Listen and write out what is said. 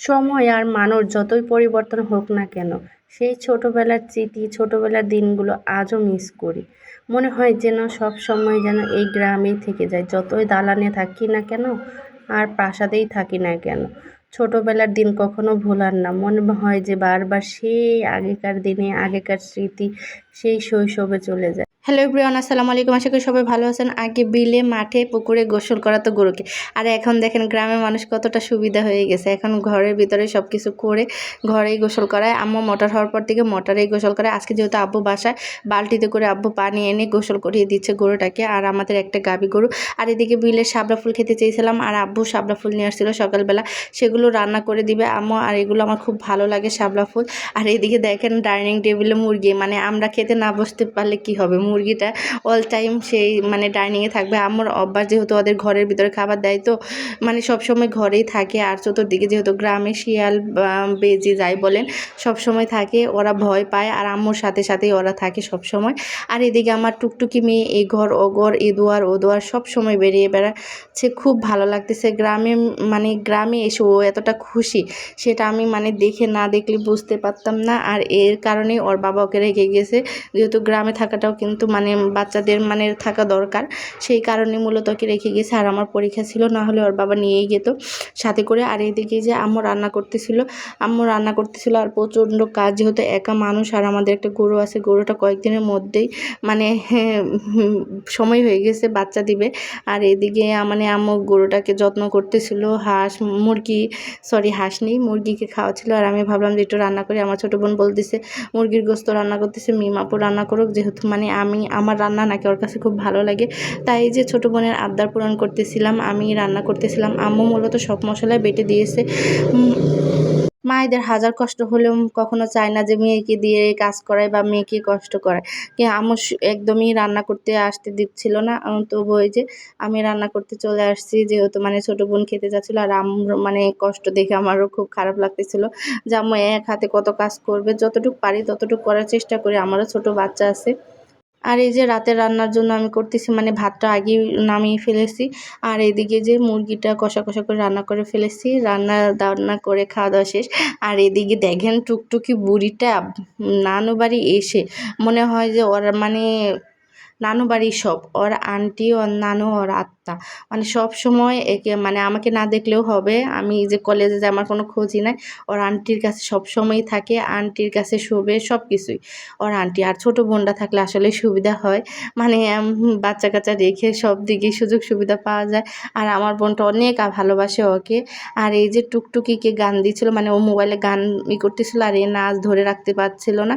সময় আর মানুষ যতই পরিবর্তন হোক না কেন, সেই ছোটোবেলার স্মৃতি, ছোটোবেলার দিনগুলো আজও মিস করি। মনে হয় যেন সব সময় যেন এই গ্রামেই থেকে যায়, যতই দালানে থাকি না কেন আর প্রাসাদেই থাকি না কেন। ছোটোবেলার দিন কখনো ভোলার না, মনে হয় যে বারবার সেই আগেকার দিনে আগেকার স্মৃতি, সেই শৈশবে চলে যায়। হ্যালো এভরিওয়ান, আসসালামু আলাইকুম। আশা করি সবাই ভালো আছেন। আগে বিলে, মাঠে, পুকুরে গোসল করা তো গরুকে। আর এখন দেখেন গ্রামের মানুষ কতটা সুবিধা হয়ে গেছে। এখন ঘরের ভিতরে সব কিছু করে ঘরেই গোসল করায়। আম্মু মোটর হওয়ার পর থেকে মোটরেই গোসল করে। আজকে যেহেতু আব্বু বাসায়, বালতিতে করে আব্বু পানি এনে গোসল করিয়ে দিচ্ছে গরুটাকে আর আমাদের একটা গাবি গরু। আর এদিকে বিলে শাবলা ফুল খেতে চেয়েছিলাম আর আব্বু শাবলা ফুল নিয়ে আসছিল সকালবেলা। সেগুলো রান্না করে দিবে আম্মু আর এগুলো আমার খুব ভালো লাগে শাবলা ফুল। আর এদিকে দেখেন ডাইনিং টেবিলে মুরগি। মানে আমরা খেতে না বসতে পারলে কি হবে? মুরগিটা অল টাইম সেই মানে ডাইনিংয়ে থাকবে। আমার অভ্যাস যেহেতু ওদের ঘরের ভিতরে খাবার দেয়, তো মানে সবসময় ঘরেই থাকে। আর চতুর্দিকে যেহেতু গ্রামে শিয়াল বেজি যাই বলেন সব সময় থাকে। ওরা ভয় পায় আর আম্মুর সাথে সাথেই ওরা থাকে সব সময় আর এদিকে আমার টুকটুকি মেয়ে, এই ঘর, ও ঘর এ দুয়ার, ও দুয়ার সব সময় বেরিয়ে বেড়াচ্ছে। খুব ভালো লাগতেছে। গ্রামে মানে গ্রামে এসে ও এতটা খুশি, সেটা আমি মানে দেখে না দেখলে বুঝতে পারতাম না। আর এর কারণেই ওর বাবা ওকে রেখে গেছে। যেহেতু গ্রামে থাকাটাও কিন্তু মানে বাচ্চাদের মানে থাকা দরকার, সেই কারণে মূলত ওকে রেখে গেছে। আর আমার পরীক্ষা ছিল, না হলে ওর বাবা নিয়েই যেত। সাথে করে আর এদিকে যে আম্মু রান্না করতেছিল, আম্মু রান্না করতেছিল আর প্রচণ্ড কাজ। যেহেতু একা মানুষ আর আমাদের একটা গরু আছে, গরুটা কয়েকদিনের মধ্যেই মানে সময় হয়ে গেছে, বাচ্চা দিবে। আর এদিকে মানে আম্মু গরুটাকে যত্ন করতেছিল, হাঁস, মুরগি সরি হাঁস নেই, মুরগিকে খাওয়াচ্ছিল। আর আমি ভাবলাম যে একটু রান্না করি। আমার ছোটো বোন বলতেছে, মুরগির গোস্ত রান্না করতেছে মিমাপু রান্না করুক। যেহেতু মানে আমি আমার রান্না নাকি ওর কাছে খুব ভালো লাগে। তাই যে ছোটো বোনের আবদার পূরণ করতেছিলাম, আমি রান্না করতেছিলাম। আম্মু মূলত সব মশলায় বেটে দিয়েছে। মায়েদের হাজার কষ্ট হলেও কখনো চায় না যে মেয়েকে দিয়ে কাজ করায় বা মেয়েকে কষ্ট করায়। কিন্তু আমার একদমই রান্না করতে আসতে দিচ্ছিল না। তবু ওই যে আমি রান্না করতে চলে আসছি, যেহেতু মানে ছোটো বোন খেতে যাচ্ছিল আর আম মানে কষ্ট দেখে আমারও খুব খারাপ লাগতেছিল যে আম্মু এক হাতে কত কাজ করবে, যতটুকু পারি ততটুকু করার চেষ্টা করি। আমারও ছোট বাচ্চা আছে। আর এই যে রাতের রান্নার জন্য আমি করতেছি মানে ভাতটা আগেই নামিয়ে ফেলেছি। আর এদিকে যে মুরগিটা কষা কষা করে রান্না করে ফেলেছি, রান্না দান্না করে খাওয়া দাওয়া শেষ। আর এদিকে দেখেন টুকটুকি বুড়িটা নানু বাড়ি এসে মনে হয় যে ওরা মানে নানু বাড়ি সব, ওর আন্টি, ওর নানু, ওর আত্মা। মানে সব সময় একে মানে আমাকে না দেখলেও হবে। আমি যে কলেজে যে আমার কোনো খোঁজই নাই। ওর আন্টির কাছে সব সময়ই থাকে, আন্টির কাছে শোবে সব কিছুই। ওর আন্টি আর ছোটো বোনটা থাকলে আসলে সুবিধা হয়। মানে বাচ্চা কাচ্চা রেখে সব দিকেই সুযোগ সুবিধা পাওয়া যায়। আর আমার বোনটা অনেক ভালোবাসে ওকে। আর এই যে টুকটুকিকে গান দিচ্ছিল মানে ও মোবাইলে গান ই করতেছিল, আর এ নাচ ধরে রাখতে পারছিল না।